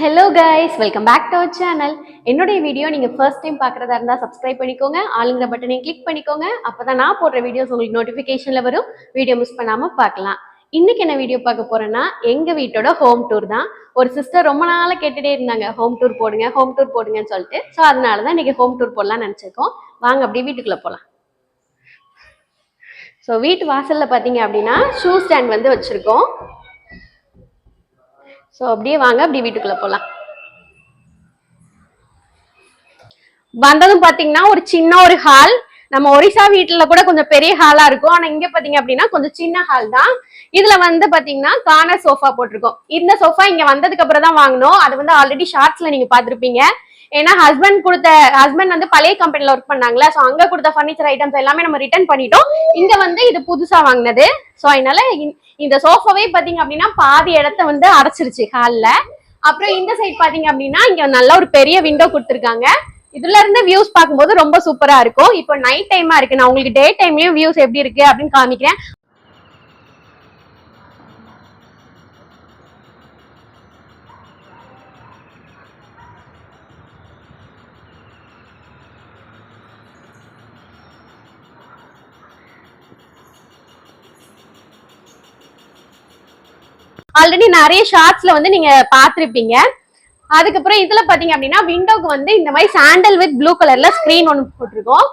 Hello guys welcome back to our channel என்னுடைய video நீங்கள் first time பார்க்குறதா இருந்தால் சப்ஸ்கிரைப் பண்ணிக்கோங்க. ஆளுங்கிற பட்டனையும் கிளிக் பண்ணிக்கோங்க. அப்போ தான் நான் போடுற வீடியோஸ் உங்களுக்கு நோட்டிஃபிகேஷனில் வரும். வீடியோ மிஸ் பண்ணாமல் பார்க்கலாம். இன்னைக்கு என்ன வீடியோ பார்க்க போறேன்னா எங்கள் வீட்டோட ஹோம் டூர் தான். ஒரு சிஸ்டர் ரொம்ப நாளாக கேட்டுட்டே இருந்தாங்க ஹோம் டூர் போடுங்க ஹோம் டூர் போடுங்கன்னு சொல்லிட்டு. ஸோ அதனால தான் இன்னைக்கு ஹோம் டூர் போடலாம்னு நினச்சிருக்கோம். வாங்க அப்படியே வீட்டுக்குள்ளே போகலாம் ஸோ வீட்டு வாசலில் பார்த்தீங்க அப்படின்னா ஷூ ஸ்டாண்ட் வந்து வச்சுருக்கோம். ஸோ அப்படியே வாங்க அப்படியே வீட்டுக்குள்ள போகலாம் வந்ததும் பாத்தீங்கன்னா ஒரு சின்ன ஒரு ஹால் நம்ம ஒரிசா வீட்டுல கூட கொஞ்சம் பெரிய ஹாலா இருக்கும். ஆனா இங்க பாத்தீங்க அப்படின்னா கொஞ்சம் சின்ன ஹால் தான். இதுல வந்து பாத்தீங்கன்னா கார்னர் சோஃபா போட்டிருக்கோம். இந்த சோஃபா இங்க வந்ததுக்கு அப்புறம் தான் வாங்கினோம். அது வந்து ஆல்ரெடி ஷார்ட்ஸ்ல நீங்க பாத்திருப்பீங்க ஏன்னா ஹஸ்பண்ட் கொடுத்த ஹஸ்பண்ட் வந்து பழைய கம்பெனில ஒர்க் பண்ணாங்களா ஸோ அங்க கொடுத்த ஃபர்னிச்சர் ஐட்டம்ஸ் எல்லாமே நம்ம ரிட்டர்ன் பண்ணிட்டோம். இங்க வந்து இது புதுசா வாங்கினது. ஸோ அதனால இந்த- இந்த சோஃபாவே பாத்தீங்க அப்படின்னா பாதி இடத்த வந்து அடைச்சிருச்சு ஹால்ல அப்புறம் இந்த சைட் பாத்தீங்க அப்படின்னா இங்க நல்ல ஒரு பெரிய விண்டோ கொடுத்துருக்காங்க. இதுல இருந்து வியூஸ் பார்க்கும்போது ரொம்ப சூப்பரா இருக்கும். இப்போ நைட் டைமா இருக்கு. நான் உங்களுக்கு டே டைம்லயும் வியூஸ் எப்படி இருக்கு அப்படின்னு காமிக்கிறேன். ஆல்ரெடி நிறைய ஷார்ட்ஸ்ல வந்து நீங்க பாத்திருப்பீங்க அதுக்கப்புறம் இதுல பாத்தீங்க அப்படின்னா விண்டோக்கு வந்து இந்த மாதிரி சாண்டல் வித் ப்ளூ கலர்ல ஸ்கிரீன் ஒன்று போட்டிருக்கோம்.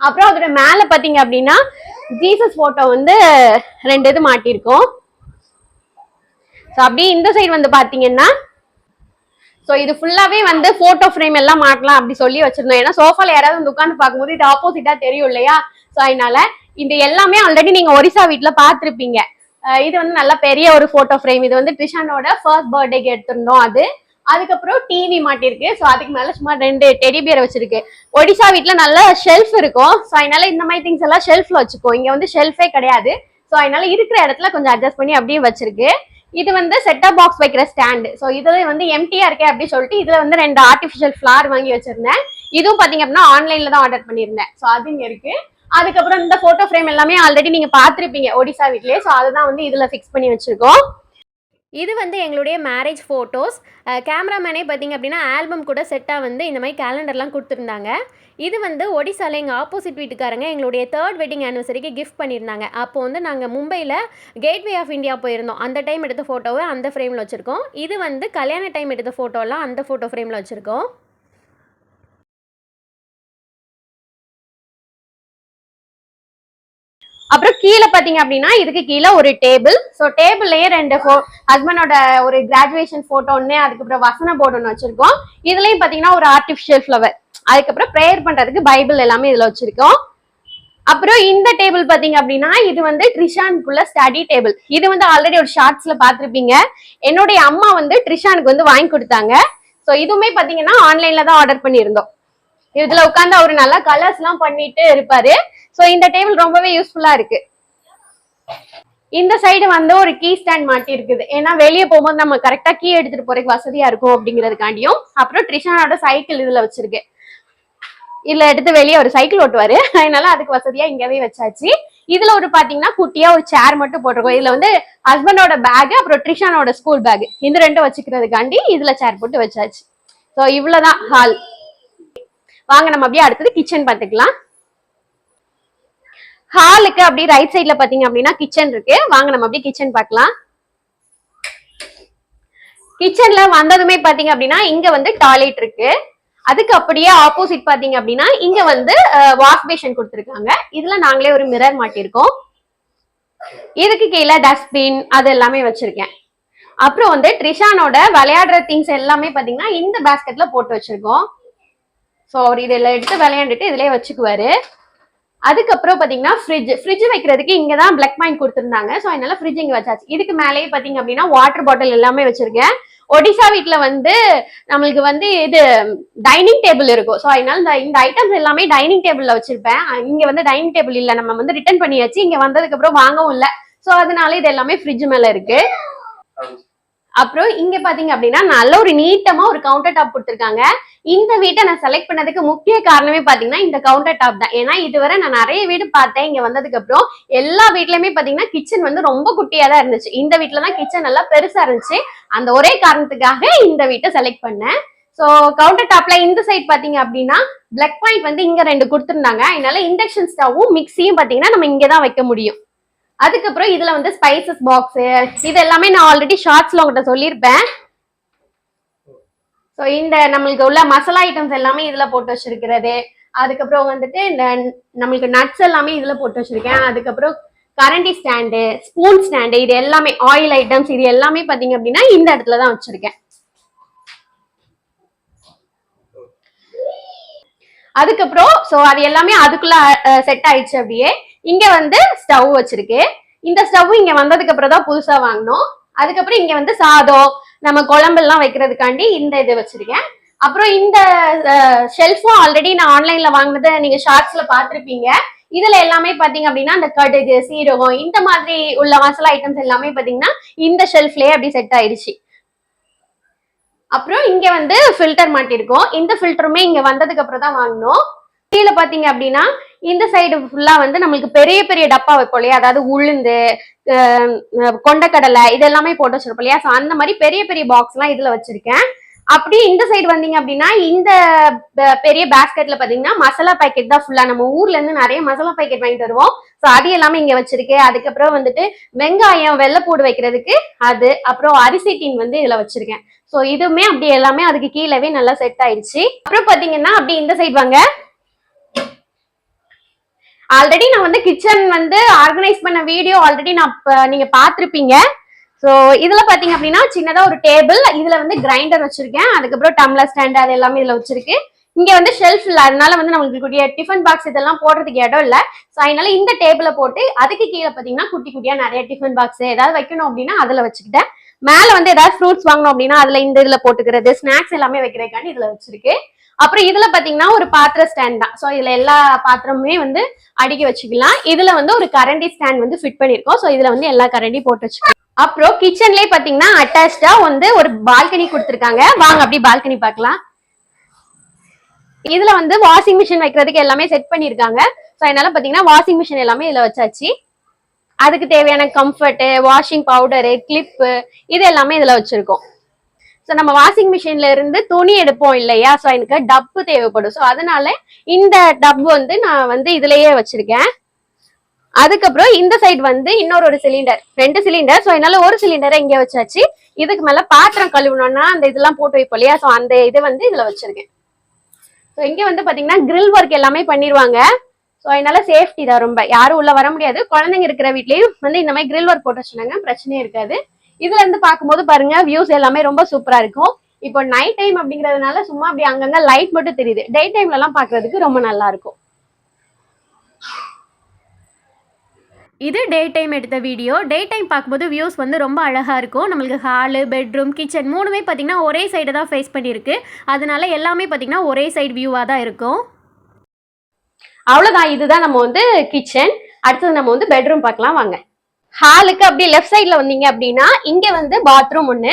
அப்புறம் அதோட மேல பாத்தீங்க அப்படின்னா ஜீசஸ் போட்டோ வந்து ரெண்டு இது மாட்டிருக்கோம் ஸோ அப்படியே இந்த சைடு வந்து பாத்தீங்கன்னா ஸோ இது ஃபுல்லாவே வந்து போட்டோ ஃப்ரேம் எல்லாம் மாட்டலாம் அப்படி சொல்லி வச்சிருந்தோம். ஏன்னா சோஃபால யாராவது வந்து உட்காந்து பார்க்கும்போது இது ஆப்போசிட்டா தெரியும் இல்லையா? ஸோ அதனால இந்த எல்லாமே ஆல்ரெடி நீங்க ஒரிசா வீட்டில் பார்த்துருப்பீங்க இது வந்து நல்ல பெரிய ஒரு போட்டோ ஃப்ரேம் இது வந்து ட்ரிஷானோட ஃபர்ஸ்ட் பர்த்டேக்கு எடுத்திருந்தோம் அது. அதுக்கப்புறம் டிவி மாட்டிருக்கு ஸோ அதுக்கு மேல சும்மா ரெண்டு டெடி பியர் வச்சிருக்கு. ஒடிசா வீட்ல நல்ல ஷெல்ஃப் இருக்கும். ஸோ அதனால இந்த மாதிரி திங்ஸ் எல்லாம் ஷெல்ஃப்ல வச்சுக்கோ இங்க வந்து ஷெல்ஃபே கிடையாது. ஸோ அதனால இருக்கிற இடத்துல கொஞ்சம் அட்ஜஸ்ட் பண்ணி அப்படியே வச்சிருக்கு. இது வந்து செட்டப் பாக்ஸ் வைக்கிற ஸ்டாண்டு ஸோ இதுல வந்து எம்டியா இருக்கே அப்படின்னு சொல்லிட்டு இதுல வந்து ரெண்டு ஆர்டிஃபிஷியல் ஃபிளார் வாங்கி வச்சிருந்தேன். இதுவும் பாத்தீங்க அப்படின்னா ஆன்லைன்ல தான் ஆர்டர் பண்ணியிருந்தேன். ஸோ அது இங்க இருக்கு. அதுக்கப்புறம் இந்த போட்டோ ஃப்ரேம் எல்லாமே ஆல்ரெடி நீங்க பாத்திருப்பீங்க ஒடிசா வீட்லயே. ஸோ அதுதான் வந்து இதுல ஃபிக்ஸ் பண்ணி வச்சிருக்கோம். இது வந்து எங்களுடைய மேரேஜ் ஃபோட்டோஸ் கேமராமேனே பார்த்தீங்க அப்படின்னா ஆல்பம் கூட செட்டாக வந்து இந்த மாதிரி கேலண்டர்லாம் கொடுத்துருந்தாங்க. இது வந்து ஒடிசாவில் எங்கள் ஆப்போசிட் வீட்டுக்காரங்க எங்களுடைய தேர்ட் வெட்டிங் ஆனிவர்சரிக்கு கிஃப்ட் பண்ணியிருந்தாங்க. அப்போ வந்து நாங்கள் மும்பையில் கேட்வே ஆஃப் இந்தியா போயிருந்தோம். அந்த டைம் எடுத்த ஃபோட்டோவை அந்த ஃப்ரேமில் வச்சுருக்கோம். இது வந்து கல்யாண டைம் எடுத்த ஃபோட்டோலாம் அந்த ஃபோட்டோ ஃப்ரேமில் வச்சுருக்கோம். அப்புறம் கீழே பாத்தீங்க அப்படின்னா இதுக்கு கீழே ஒரு டேபிள் ஸோ டேபிள்லயே ரெண்டு ஃபோ ஹஸ்பண்டோட ஒரு கிராஜுவேஷன் போட்டோ ஒன்று அதுக்கப்புறம் வசன போர்டு ஒன்று வச்சிருக்கோம். இதுலயும் பாத்தீங்கன்னா ஒரு ஆர்டிஃபிஷியல் ஃப்ளவர் அதுக்கப்புறம் ப்ரேயர் பண்றதுக்கு பைபிள் எல்லாமே இதுல வச்சிருக்கோம். அப்புறம் இந்த டேபிள் பாத்தீங்க அப்படின்னா இது வந்து ட்ரிஷானுக்குள்ள ஸ்டடி டேபிள் இது வந்து ஆல்ரெடி ஒரு ஷார்ட்ஸ்ல பாத்திருப்பீங்க என்னுடைய அம்மா வந்து ட்ரிஷானுக்கு வந்து வாங்கி கொடுத்தாங்க. ஸோ இதுவுமே பாத்தீங்கன்னா ஆன்லைன்ல தான் ஆர்டர் பண்ணியிருந்தோம். இதுல உட்காந்து அவரு நல்லா கலர்ஸ் எல்லாம் பண்ணிட்டு இருப்பாரு. ஸோ இந்த டேபிள் ரொம்பவே யூஸ்ஃபுல்லா இருக்கு. இந்த சைடு வந்து ஒரு கீ ஸ்டாண்ட் மாட்டி இருக்குது. ஏன்னா வெளியே போகும்போது நம்ம கரெக்டா கீ எடுத்துட்டு போறதுக்கு வசதியா இருக்கும் அப்படிங்கிறதுக்காண்டியும் அப்புறம் ட்ரிஷானோட சைக்கிள் இதுல வச்சிருக்கு இதுல எடுத்து வெளியே ஒரு சைக்கிள் ஓட்டுவாரு. அதனால அதுக்கு வசதியா இங்கவே வச்சாச்சு. இதுல ஒரு பாத்தீங்கன்னா குட்டியா ஒரு சேர் மட்டும் போட்டிருக்கோம். இதுல வந்து ஹஸ்பண்டோட பேக் அப்புறம் ட்ரிஷானோட ஸ்கூல் பேக் இந்த ரெண்டும் வச்சுக்கிறதுக்காண்டி இதுல சேர் போட்டு வச்சாச்சு. ஸோ இவ்வளவுதான் ஹால் வாங்க நம்ம அப்படியே அடுத்தது கிச்சன் பாத்துக்கலாம் ஹாலுக்கு அப்படியே ரைட் சைட்ல பாத்தீங்க அப்படின்னா கிச்சன் இருக்கு. வாங்க நம்ம அப்படியே கிச்சன் பார்க்கலாம். கிச்சன்ல வந்ததுமே பாத்தீங்க அப்படின்னா இங்க வந்து டாய்லெட் இருக்கு. அதுக்கு அப்படியே ஆப்போசிட் பாத்தீங்க அப்படின்னா இங்க வந்து வாஷ் பேஷன் கொடுத்துருக்காங்க. இதுல நாங்களே ஒரு மிரர் மாட்டிருக்கோம் இதுக்கு கீழே டஸ்ட்பின் அது எல்லாமே வச்சிருக்கேன். அப்புறம் வந்து ட்ரிஷானோட விளையாடுற திங்ஸ் எல்லாமே பாத்தீங்கன்னா இந்த பேஸ்கெட்ல போட்டு வச்சிருக்கோம். ஸோ அவர் இதெல்லாம் எடுத்து விளையாண்டுட்டு இதுலயே வச்சுக்குவாரு. அதுக்கப்புறம் பாத்தீங்கன்னா ஃப்ரிட்ஜ் ஃப்ரிட்ஜ் வைக்கிறதுக்கு இங்க தான் பிளக் பாயிண்ட் கொடுத்துருந்தாங்க. ஸோ அதனால ஃப்ரிட்ஜ் இங்க வச்சாச்சு. இதுக்கு மேலேயே பாத்தீங்க அப்படின்னா வாட்டர் பாட்டில் எல்லாமே வச்சிருக்கேன். ஒடிசா வீட்டில் வந்து நம்மளுக்கு வந்து இது டைனிங் டேபிள் இருக்கும். ஸோ அதனால இந்த இந்த ஐட்டம்ஸ் எல்லாமே டைனிங் டேபிள்ல வச்சிருப்பேன். இங்க வந்து டைனிங் டேபிள் இல்லை. நம்ம வந்து ரிட்டர்ன் பண்ணியாச்சு. இங்க வந்ததுக்கு அப்புறம் வாங்கவும் இல்லை. ஸோ அதனால இது எல்லாமே ஃப்ரிட்ஜ் மேல இருக்கு. அப்புறம் இங்க பாத்தீங்க அப்படின்னா நல்ல ஒரு நீட்டமா ஒரு கவுண்டர் டாப் கொடுத்துருக்காங்க. இந்த வீட்டை நான் செலக்ட் பண்ணதுக்கு முக்கிய காரணமே பாத்தீங்கன்னா இந்த கவுண்டர் டாப் தான். ஏன்னா இதுவரை நான் நிறைய வீடு பார்த்தேன். இங்க வந்ததுக்கு அப்புறம் எல்லா வீட்லயுமே பாத்தீங்கன்னா கிச்சன் வந்து ரொம்ப குட்டியா தான் இருந்துச்சு. இந்த வீட்ல தான் கிச்சன் நல்லா பெருசா இருந்துச்சு. அந்த ஒரே காரணத்துக்காக இந்த வீட்டை செலக்ட் பண்ணேன். ஸோ கவுண்டர் டாப்ல இந்த சைட் பாத்தீங்க அப்படின்னா பிளக் பாயிண்ட் வந்து இங்க ரெண்டு கொடுத்துருந்தாங்க. அதனால இண்டக்ஷன் ஸ்டவ்வும் மிக்சியும் பாத்தீங்கன்னா நம்ம இங்கே தான் வைக்க முடியும். அதுக்கப்புறம் இதுல வந்து ஸ்பைசஸ் பாக்ஸ் இது எல்லாமே நான் ஆல்ரெடி ஷார்ட்ஸ்ல உங்ககிட்ட சொல்லியிருப்பேன். ஸோ இந்த நம்மளுக்கு உள்ள மசாலா ஐட்டம்ஸ் எல்லாமே இதுல போட்டு வச்சிருக்கிறது. அதுக்கப்புறம் வந்துட்டு இந்த நம்மளுக்கு நட்ஸ் எல்லாமே இதுல போட்டு வச்சிருக்கேன். அதுக்கப்புறம் கரண்டி ஸ்டாண்டு ஸ்பூன் ஸ்டாண்டு இது எல்லாமே ஆயில் ஐட்டம்ஸ் இது எல்லாமே பாத்தீங்க அப்படின்னா இந்த இடத்துல தான் வச்சிருக்கேன். அதுக்கப்புறம் ஸோ அது எல்லாமே அதுக்குள்ள செட் ஆயிடுச்சு அப்படியே. இங்க வந்து ஸ்டவ் வச்சிருக்கு. இந்த ஸ்டவ் இங்க வந்ததுக்கு அப்புறம் தான் புதுசா வாங்கினோம். அதுக்கப்புறம் இங்க வந்து சாதம் நம்ம குழம்பெல்லாம் வைக்கிறதுக்காண்டி இந்த இது வச்சிருக்கேன். அப்புறம் இந்த ஷெல்ஃபும் ஆல்ரெடி நான் ஆன்லைன்ல வாங்கினதை நீங்க ஷார்ட்ஸ்ல பாத்திருப்பீங்க இதுல எல்லாமே பாத்தீங்க அப்படின்னா அந்த கடுகு சீரகம் இந்த மாதிரி உள்ள மசாலா ஐட்டம்ஸ் எல்லாமே பாத்தீங்கன்னா இந்த ஷெல்ஃப்லயே அப்படி செட் ஆயிடுச்சு. அப்புறம் இங்க வந்து ஃபில்டர் மாட்டிருக்கோம். இந்த ஃபில்டருமே இங்க வந்ததுக்கு அப்புறம் தான் வாங்கினோம். கீழே பாத்தீங்க அப்படின்னா இந்த சைடு ஃபுல்லா வந்து நம்மளுக்கு பெரிய பெரிய டப்பா வைப்போம் இல்லையா? அதாவது உளுந்து கொண்டக்கடலை இது எல்லாமே போட்டு வச்சிருப்போம் இல்லையா? ஸோ அந்த மாதிரி பெரிய பெரிய பாக்ஸ் எல்லாம் இதுல வச்சிருக்கேன். அப்படி இந்த சைடு வந்தீங்க அப்படின்னா இந்த பெரிய பேஸ்கெட்ல பாத்தீங்கன்னா மசாலா பாக்கெட் தான் ஃபுல்லா நம்ம ஊர்ல இருந்து நிறைய மசாலா பாக்கெட் வாங்கிட்டு வருவோம். ஸோ அது எல்லாமே இங்க வச்சிருக்கேன் அதுக்கப்புறம் வந்துட்டு வெங்காயம் வெள்ளைப்பூடு வைக்கிறதுக்கு அது அப்புறம் அரிசி டீன் வந்து இதுல வச்சிருக்கேன். ஸோ இதுவுமே அப்படி எல்லாமே அதுக்கு கீழவே நல்லா செட் ஆயிடுச்சு. அப்புறம் பாத்தீங்கன்னா அப்படி இந்த சைடு வாங்க. ஆல்ரெடி நான் வந்து கிச்சன் வந்து ஆர்கனைஸ் பண்ண வீடியோ ஆல்ரெடி நான் நீங்க பாத்திருப்பீங்க ஸோ இதுல பாத்தீங்க அப்படின்னா சின்னதா ஒரு டேபிள் இதுல வந்து கிரைண்டர் வச்சிருக்கேன். அதுக்கப்புறம் டம்ளர் ஸ்டாண்ட் அது எல்லாமே இதுல வச்சிருக்கு. இங்க வந்து ஷெல்ஃப் இல்லை அதனால வந்து நம்மளுக்கு கூடிய டிஃபன் பாக்ஸ் இதெல்லாம் போடுறதுக்கு இடம் இல்லை. ஸோ அதனால இந்த டேபிளை போட்டு அதுக்கு கீழே பாத்தீங்கன்னா குட்டி குட்டியா நிறைய டிஃபன் பாக்ஸ் ஏதாவது வைக்கணும் அப்படின்னா அதுல வச்சுக்கிட்டேன். மேல வந்து ஏதாவது ஃப்ரூட்ஸ் வாங்கணும் அப்படின்னா அதுல இந்த இதுல போட்டுக்கிறது ஸ்நாக்ஸ் எல்லாமே வைக்கிறதுக்காண்டி இதுல வச்சிருக்கு. அப்புறம் இதுல பாத்தீங்கன்னா ஒரு பாத்திர ஸ்டாண்ட் தான். ஸோ இதுல எல்லா பாத்திரமுமே வந்து அடுக்கி வச்சுக்கலாம். இதுல வந்து ஒரு கரண்டி ஸ்டாண்ட் வந்து ஃபிட் பண்ணிருக்கோம் ஸோ இதுல வந்து எல்லா கரண்டி போட்டு வச்சுக்கலாம். அப்புறம் கிச்சன்லயே பாத்தீங்கன்னா அட்டாச்சா வந்து ஒரு பால்கனி கொடுத்துருக்காங்க. வாங்க அப்படியே பால்கனி பார்க்கலாம். இதுல வந்து வாஷிங் மிஷின் வைக்கிறதுக்கு எல்லாமே செட் பண்ணிருக்காங்க ஸோ அதனால பாத்தீங்கன்னா வாஷிங் மிஷின் எல்லாமே இதுல வச்சாச்சு. அதுக்கு தேவையான கம்ஃபர்ட் வாஷிங் பவுடரு கிளிப்பு இது எல்லாமே இதுல வச்சிருக்கோம். ஸோ நம்ம வாஷிங் மிஷின்ல இருந்து துணி எடுப்போம் இல்லையா? ஸோ எனக்கு டப்பு தேவைப்படும். ஸோ அதனால இந்த டப்பு வந்து நான் வந்து இதுலயே வச்சிருக்கேன். அதுக்கப்புறம் இந்த சைடு வந்து இன்னொரு ஒரு சிலிண்டர் ரெண்டு சிலிண்டர் ஸோ என்னால ஒரு சிலிண்டரை இங்கே வச்சாச்சு. இதுக்கு மேல பாத்திரம் கழுவணும்னா அந்த இதெல்லாம் போட்டு வைப்போம் இல்லையா? ஸோ அந்த இது வந்து இதுல வச்சிருக்கேன். ஸோ இங்கே வந்து பாத்தீங்கன்னா கிரில் ஒர்க் எல்லாமே பண்ணிடுவாங்க ஸோ அதனால சேஃப்டி தான் ரொம்ப. யாரும் உள்ள வர முடியாது. குழந்தைங்க இருக்கிற வீட்லயும் வந்து இந்த மாதிரி கிரில் ஒர்க் போட்டு வச்சுனாங்க பிரச்சனையே இருக்காது. இதுல இருந்து பார்க்கும்போது பாருங்க வியூஸ் எல்லாமே ரொம்ப சூப்பரா இருக்கும். இப்போ நைட் டைம் அப்படிங்கறதுனால சும்மா அப்படி அங்கங்க லைட் மட்டும் தெரியுது. டே டைம்ல எல்லாம் பாக்குறதுக்கு ரொம்ப நல்லா இருக்கும். இது டே டைம் எடுத்த வீடியோ டே டைம் பார்க்கும்போது வியூஸ் வந்து ரொம்ப அழகாக இருக்கும். நம்மளுக்கு ஹாலு பெட்ரூம் கிச்சன் மூணுமே பார்த்திங்கன்னா ஒரே சைடு தான் ஃபேஸ் பண்ணியிருக்கு. அதனால எல்லாமே பார்த்திங்கன்னா ஒரே சைடு வியூவாக தான் இருக்கும். அவ்வளவுதான். இதுதான் நம்ம வந்து கிச்சன் அடுத்தது நம்ம வந்து பெட்ரூம் பார்க்கலாம். வாங்க. ஹாலுக்கு அப்படியே லெஃப்ட் சைடுல வந்தீங்க அப்படின்னா இங்க வந்து பாத்ரூம் ஒண்ணு.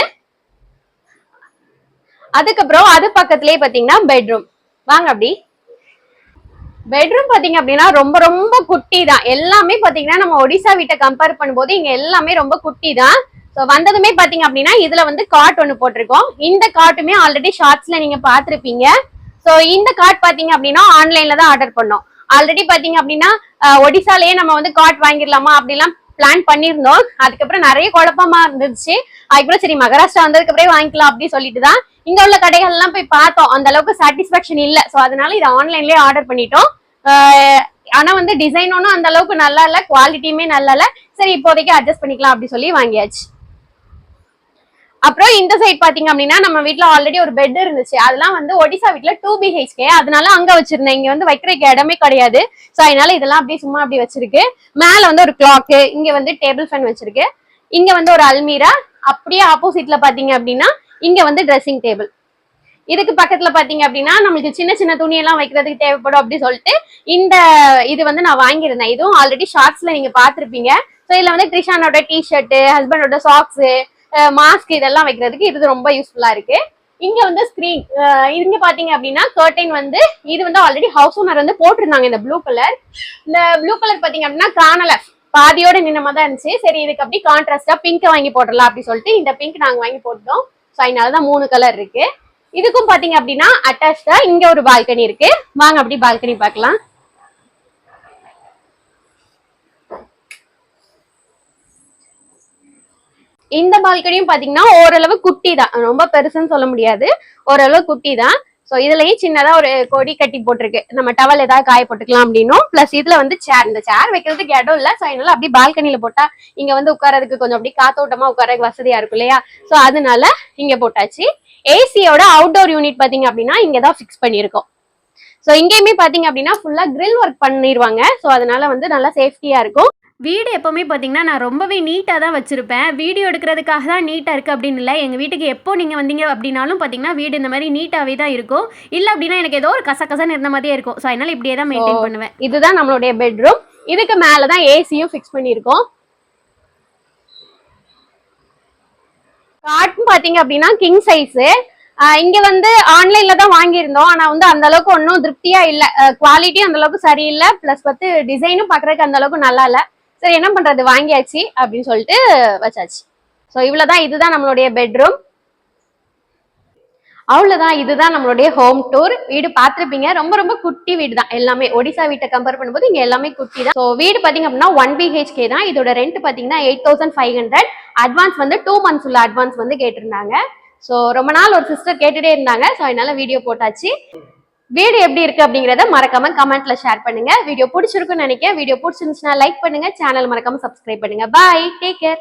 அதுக்கப்புறம் அது பக்கத்துலயே பாத்தீங்கன்னா பெட்ரூம் வாங்க அப்படி. பெட்ரூம் பாத்தீங்க அப்படின்னா ரொம்ப ரொம்ப குட்டி தான் எல்லாமே பாத்தீங்கன்னா நம்ம ஒடிசா வீட்டை கம்பேர் பண்ணும்போது இங்க எல்லாமே ரொம்ப குட்டி தான் ஸோ வந்ததுமே பாத்தீங்க அப்படின்னா இதுல வந்து காட் ஒன்று போட்டிருக்கோம். இந்த காட்டுமே ஆல்ரெடி ஷார்ட்ஸ்ல நீங்க பாத்திருப்பீங்க ஸோ இந்த காட் பாத்தீங்க அப்படின்னா ஆன்லைன்ல தான் ஆர்டர் பண்ணோம். ஆல்ரெடி பாத்தீங்க அப்படின்னா ஒடிசாலேயே ஒடிசாலயே நம்ம வந்து காட் வாங்கிடலாமா அப்படிலாம் பிளான் பண்ணியிருந்தோம். அதுக்கப்புறம் நிறைய குழப்பமா இருந்துச்சு. அதுக்கப்புறம் சரி மகாராஷ்டிரா வந்ததுக்கு அப்புறம் வாங்கிக்கலாம் அப்படின்னு சொல்லிட்டு தான் இங்க உள்ள கடைகள் எல்லாம் போய் பார்த்தோம். அந்த அளவுக்கு சாட்டிஸ்பாக்சன் இல்ல. சோ அதனால இதை ஆன்லைன்லயே ஆர்டர் பண்ணிட்டோம். ஆனா வந்து டிசைன் ஒன்றும் அந்த அளவுக்கு நல்லா இல்ல குவாலிட்டியுமே நல்லா இல்ல. சரி இப்போதைக்கு அட்ஜஸ்ட் பண்ணிக்கலாம் அப்படின்னு சொல்லி வாங்கியாச்சு. அப்புறம் இந்த சைட் பாத்தீங்க அப்படின்னா நம்ம வீட்டுல ஆல்ரெடி ஒரு பெட் இருந்துச்சு. அதெல்லாம் வந்து ஒடிசா வீட்டுல டூ பிஹெச்கே அதனால அங்க வச்சிருந்தேன். இங்க வந்து வைக்கிறதுக்கு இடமே கிடையாது. சோ அதனால இதெல்லாம் அப்படியே சும்மா அப்படி வச்சிருக்கு. மேல வந்து ஒரு கிளாக்கு இங்க வந்து டேபிள் ஃபேன் வச்சிருக்கு. இங்க வந்து ஒரு அல்மீரா அப்படியே ஆப்போசிட்ல பாத்தீங்க அப்படின்னா இங்க வந்து ட்ரெஸ்ஸிங் டேபிள் இதுக்கு பக்கத்துல பாத்தீங்க அப்படின்னா நம்மளுக்கு சின்ன சின்ன துணி எல்லாம் வைக்கிறதுக்கு தேவைப்படும் அப்படின்னு சொல்லிட்டு இந்த இது வந்து நான் வாங்கியிருந்தேன். இதுவும் ஆல்ரெடி ஷார்ட்ஸ்ல நீங்க பாத்திருப்பீங்க ஸோ இதுல வந்து ட்ரிஷானோட டிஷர்ட் ஹஸ்பண்டோட சாக்ஸ் மாஸ்க் இதெல்லாம் வைக்கிறதுக்கு இது ரொம்ப யூஸ்ஃபுல்லா இருக்கு. இங்க வந்து ஸ்கிரீன் இங்க பாத்தீங்க அப்படின்னா கர்டைன் வந்து இது வந்து ஆல்ரெடி ஹவுஸ் ஓனர் வந்து போட்டிருந்தாங்க இந்த ப்ளூ கலர் இந்த ப்ளூ கலர் பாத்தீங்க அப்படின்னா காணல. பாதியோட நின்ன தான் இருந்துச்சு. சரி இதுக்கு அப்படி கான்ட்ராஸ்டா பிங்க் வாங்கி போட்டுடலாம் அப்படி சொல்லிட்டு இந்த பிங்க் நாங்க வாங்கி போட்டோம் ஸோ அதனாலதான் மூணு கலர் இருக்கு. இதுக்கும் பாத்தீங்க அப்படின்னா அட்டாச்சா இங்க ஒரு பால்கனி இருக்கு. வாங்க அப்படி பால்கனி பார்க்கலாம். இந்த பால்கனியும் பாத்தீங்கன்னா ஓரளவு குட்டி தான் ரொம்ப பெருசுன்னு சொல்ல முடியாது. ஓரளவு குட்டி தான் ஸோ இதுலயும் சின்னதா ஒரு கொடி கட்டி போட்டிருக்கு. நம்ம டவல் ஏதாவது காய போட்டுக்கலாம் அப்படின்னும். பிளஸ் இதுல வந்து சேர் இந்த சேர் வைக்கிறதுக்கு இடம் இல்ல. ஸோ அதனால அப்படி பால்கனியில போட்டா இங்க வந்து உட்காரதுக்கு கொஞ்சம் அப்படி காத்தோட்டமா உட்காரதுக்கு வசதியா இருக்கும் இல்லையா? ஸோ அதனால இங்க போட்டாச்சு. ஏசியோட அவுட்டோர் யூனிட் பாத்தீங்க அப்படின்னா இங்கதான் ஃபிக்ஸ் பண்ணியிருக்கோம். ஸோ இங்கேயுமே பாத்தீங்க அப்படின்னா ஃபுல்லா கிரில் ஒர்க் பண்ணிடுவாங்க ஸோ அதனால வந்து நல்லா சேஃப்டியா இருக்கும். வீடு எப்போவுமே பார்த்தீங்கன்னா நான் ரொம்பவே நீட்டாக தான் வச்சுருப்பேன். வீடியோ எடுக்கிறதுக்காக தான் நீட்டாக இருக்குது அப்படின்னு இல்லை. எங்கள் வீட்டுக்கு எப்போ நீங்கள் வந்தீங்க அப்படின்னாலும் பார்த்தீங்கன்னா வீடு இந்த மாதிரி நீட்டாகவே தான் இருக்கும். இல்லை அப்படின்னா எனக்கு ஏதோ ஒரு கசகசன்னு இருந்த மாதிரியே இருக்கும். ஸோ அதனால் இப்படியே தான் மெயின்டைன் பண்ணுவேன். இதுதான் நம்மளுடைய பெட்ரூம் இதுக்கு மேலதான் ஏசியும் ஃபிக்ஸ் பண்ணியிருக்கோம். காட்டும் பாத்தீங்க அப்படின்னா கிங் சைஸ் இங்க வந்து ஆன்லைன்ல தான் வாங்கியிருந்தோம். ஆனா வந்து அந்த அளவுக்கு ஒன்றும் திருப்தியா இல்ல. குவாலிட்டியும் அந்த அளவுக்கு சரியில்லை. பிளஸ் வந்து டிசைனும் பாக்குறதுக்கு அந்த அளவுக்கு நல்லா இல்ல. சரி என்ன பண்றது? வாங்கியாச்சு அப்படின்னு சொல்லிட்டு வச்சாச்சு. ஸோ இவ்வளோதான் இதுதான் நம்மளுடைய பெட்ரூம் அவ்வளோதான் இதுதான் நம்மளுடைய ஹோம் டூர் வீடு பார்த்துருப்பீங்க. ரொம்ப ரொம்ப குட்டி வீடு தான் எல்லாமே ஒடிசா வீட்டை கம்பேர் பண்ணும்போது இங்கே எல்லாமே குட்டி தான் ஸோ வீடு பார்த்தீங்க அப்படின்னா ஒன் பிஹெச்கே தான். இதோட ரெண்ட் பார்த்தீங்கன்னா eight thousand five hundred advance வந்து டூ மந்த்ஸ் உள்ள அட்வான்ஸ் வந்து கேட்டிருந்தாங்க. ஸோ ரொம்ப நாள் ஒரு சிஸ்டர் கேட்டுட்டே இருந்தாங்க. ஸோ அதனால வீடியோ போட்டாச்சு. வீடியோ எப்படி இருக்கு அப்படிங்கறத மறக்காம கமெண்ட்ல ஷேர் பண்ணுங்க. வீடியோ பிடிச்சிருக்குன்னு நினைக்கிறேன். வீடியோ பிடிச்சிருந்துச்சுன்னா லைக் பண்ணுங்க. சேனல் மறக்காம சப்ஸ்கிரைப் பண்ணுங்க. Bye take care